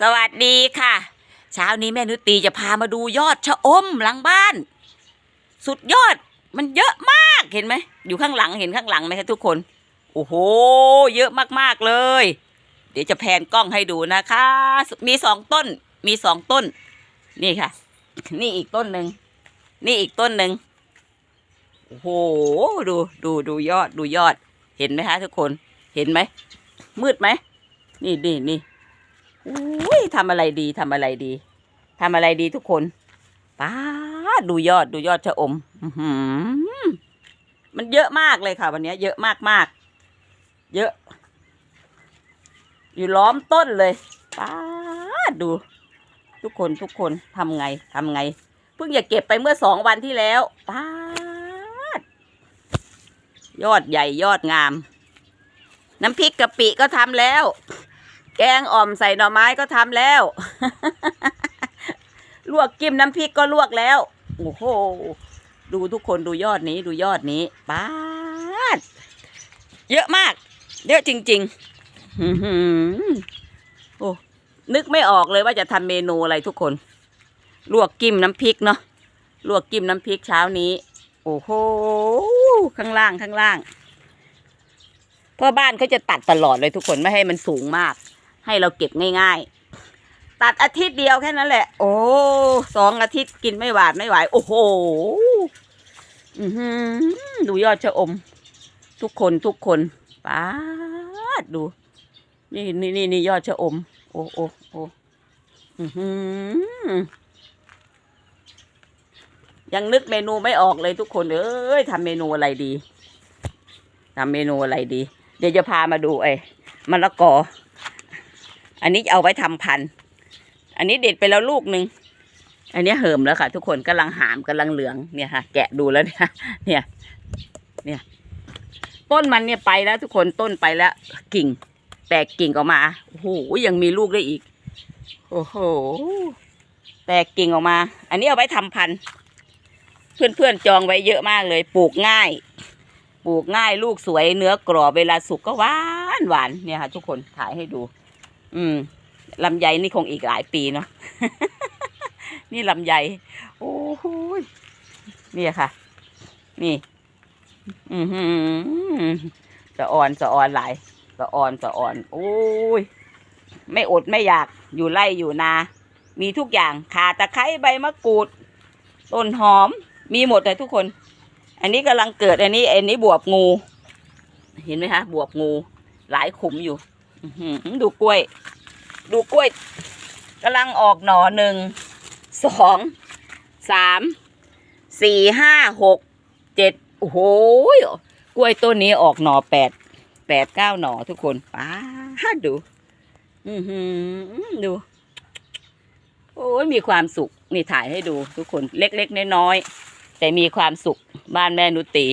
สวัสดีค่ะ เช้านี้แม่นุตีจะพามาดูยอดชะอมหลังบ้าน สุดยอดมันเยอะมากเห็นไหม อยู่ข้างหลังเห็นข้างหลังไหมคะทุกคน โอ้โห เยอะมากๆเลย เดี๋ยวจะแพนกล้องให้ดูนะคะ มีสองต้น มีสองต้น นี่ค่ะ นี่อีกต้นหนึ่งนี่อีกต้นหนึ่งโอ้โหดูดูดูยอดดูยอด เห็นไหมคะทุกคนเห็นไหมมืดไหมนี่นี่นี่ ทำอะไรดีทำอะไรดีทำอะไรดีทุกคนป้าดูยอดดูยอดชะอมหืมันเยอะมากเลยค่ะ วันนี้เยอะมากมากเยอะ อยู่ล้อมต้นเลยป้าดู ทุกคนทุกคนทำไงทำไง เพิ่งจะเก็บไปเมื่อสองวันที่แล้วป้ายอดใหญ่ยอดงาม น้ำพริกกะปิก็ทำแล้ว แกงอ่อมใส่หน่อไม้ก็ทำแล้ว ลวกจิ้มน้ำพริกก็ลวกแล้ว โอ้โห ดูทุกคนดูยอดนี้ดูยอดนี้ป้าดเยอะมาก เยอะจริงๆโอ้นึกไม่ออกเลยว่าจะทำเมนูอะไรทุกคน ลวกจิ้มน้ำพริกเนาะ ลวกจิ้มน้ำพริกเช้านี้ โอ้โห ข้างล่างข้างล่างเพราะบ้านเขาจะตัดตลอดเลยทุกคนไม่ให้มันสูงมาก ให้เราเก็บง่ายๆ ตัดอาทิตย์เดียวแค่นั้นแหละ โอ้สองอาทิตย์กินไม่หวาดไม่ไหว โอ้โหดูยอดชะอม ทุกคนทุกคนป้าดดู นี่นี่นี่นี่ยอดชะอม โอ้โอ้โอ้อือหือยังนึกเมนูไม่ออกเลยทุกคน เอ้ยทำเมนูอะไรดีทำเมนูอะไรดี เดี๋ยวจะพามาดูไอ้มะละกอ อันนี้เอาไว้ทำพันธุ์อันนี้เด็ดไปแล้วลูกหนึ่งอันนี้เหิมแล้วค่ะ ทุกคนกำลังหามกำลังเหลืองเนี่ยค่ะ แกะดูแล้วเนี่ยเนี่ยเนี่ยต้นมันเนี่ยไปแล้วทุกคนต้นไปแล้ว กิ่ง แตกกิ่งออกมาโอ้โหยังมีลูกได้อีก โอ้โหแตกกิ่งออกมา อันนี้เอาไว้ทำพันธุ์เพื่อนๆจองไว้เยอะมากเลย ปลูกง่าย ปลูกง่ายลูกสวยเนื้อกรอบเวลาสุกก็หวานหวานเนี่ยค่ะ ทุกคนถ่ายให้ดู อืมลำไยนี่คงอีกหลายปีเนาะ นี่ลำไย โอ้โหยนี่ค่ะ นี่ อือหือสะอ่อนสะอ่อนหลายสะอ่อนสะอ่อน โอ้ย ไม่อดไม่อยาก อยู่ไร่อยู่นา มีทุกอย่างข่าตะไคร้ใบมะกรูด ต้นหอม มีหมดเลยทุกคน อันนี้กำลังเกิด อันนี้ อันนี้บวบงู เห็นไหมคะ บวบงู หลายขุมอยู่ ดูกล้วย ดูกล้วยกำลังออกหน่อหนึ่งสองสามสี่ห้าหกเจ็ดโอ้โหกล้วยต้นนี้ออกหน่อแปดแปดเก้าหน่อทุกคนป้าดดูอือหือดู โอ้ยมีความสุขนี่ถ่ายให้ดูทุกคนเล็กๆน้อยๆแต่มีความสุขบ้านแม่นุตี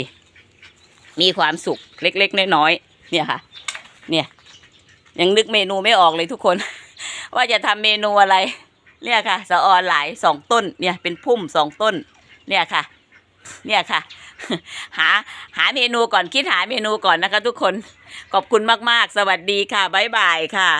มีความสุขเล็กๆน้อยๆเนี่ยค่ะ เนี่ย ยังนึกเมนูไม่ออกเลยทุกคน ว่าจะทำเมนูอะไร เนี่ยค่ะสะออนหลายสองต้นเนี่ยเป็นพุ่มสองต้น เนี่ยค่ะ เนี่ยค่ะ หาหาเมนูก่อนคิดหาเมนูก่อนนะคะ ทุกคนขอบคุณมากๆ สวัสดีค่ะบ๊ายบายค่ะ